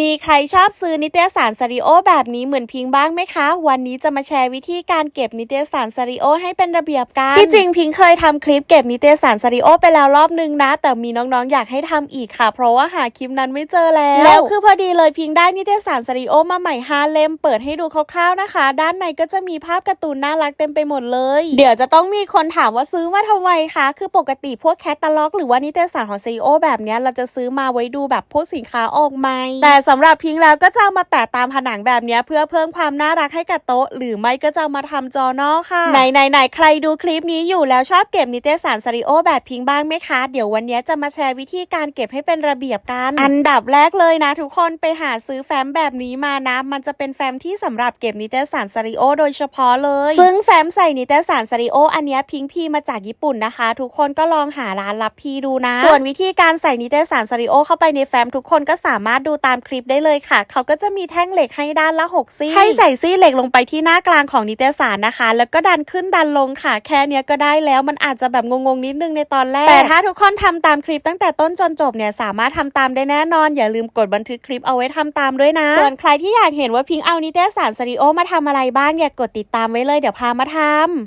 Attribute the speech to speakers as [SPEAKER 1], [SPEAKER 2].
[SPEAKER 1] มีใครชอบซื้อนิตยสารซาริโอแบบนี้เหมือนพิงบ้างไหมคะ วันนี้จะมาแชร์วิธีการเก็บนิตยสารซาริโอให้เป็นระเบียบกันที่จริงพิงเคยทำคลิปเก็บนิตยสารซาริโอไปแล้วรอบนึงนะ แต่มีน้องๆอยากให้ทำอีกค่ะ เพราะว่าหาคลิปนั้นไม่เจอแล้ว แล้วคือพอดีเลยพิงได้นิตยสารซาริโอมาใหม่5เล่มเปิดให้ดูคร่าวๆนะคะ ด้านในก็จะมีภาพการ์ตูนน่ารักเต็มไปหมดเลย เดี๋ยวจะต้องมีคนถามว่าซื้อมาทำไมคะคือปกติพวกแคตตาล็อก หรือว่านิตยสารของซาริโอแบบเนี้ยเราจะซื้อมาไว้ดูแบบพวกสินค้าออกใหม่แต่สำหรับพิงแล้วก็จะเอามาแปะตามผนังแบบเนี้ยเพื่อเพิ่มความน่ารักให้กับโต๊ะ หรือไม่ก็จะเอามาทำจอนอกค่ะไหนไหนไหนใครดูคลิปนี้อยู่แล้วชอบเก็บนิตยสารซาริโอแบบพิงบ้างไหมคะ เดี๋ยววันเนี้ยจะมาแชร์วิธีการเก็บให้เป็นระเบียบกัน อันดับแรกเลยนะ ทุกคนไปหาซื้อแฟ้มแบบนี้มานะ มันจะเป็นแฟ้มที่สำหรับเก็บนิตยสารซาริโอโดยเฉพาะเลย ซึ่งแฟ้มใส่นิตยสารซาริโออันเนี้ยพิงพีมาจากญี่ปุ่นนะคะ ทุกคนก็ลองหาร้านรับพีดูนะ ส่วนวิธีการใส่นิตยสารซาริโอเข้าไปในแฟ้มทุกคนก็สามารถดูตามคลิปได้เลยค่ะ เขาก็จะมีแท่งเหล็กให้ด้านละ 6 ซี่ ให้ใส่ซี่เหล็กลงไปที่หน้ากลางของนิตยสารนะคะ แล้วก็ดันขึ้นดันลงค่ะ แค่เนี้ยก็ได้แล้ว มันอาจจะแบบงงๆนิดนึงในตอนแรก แต่ถ้าทุกคนทำตามคลิปตั้งแต่ต้นจนจบเนี่ยสามารถทำตามได้แน่นอน อย่าลืมกดบันทึกคลิปเอาไว้ทำตามด้วยนะ ส่วนใครที่อยากเห็นว่าพิงเอานิตยสารซาริโอมาทำอะไรบ้างเนี่ยกดติดตามไว้เลยเดี๋ยวพามาทำ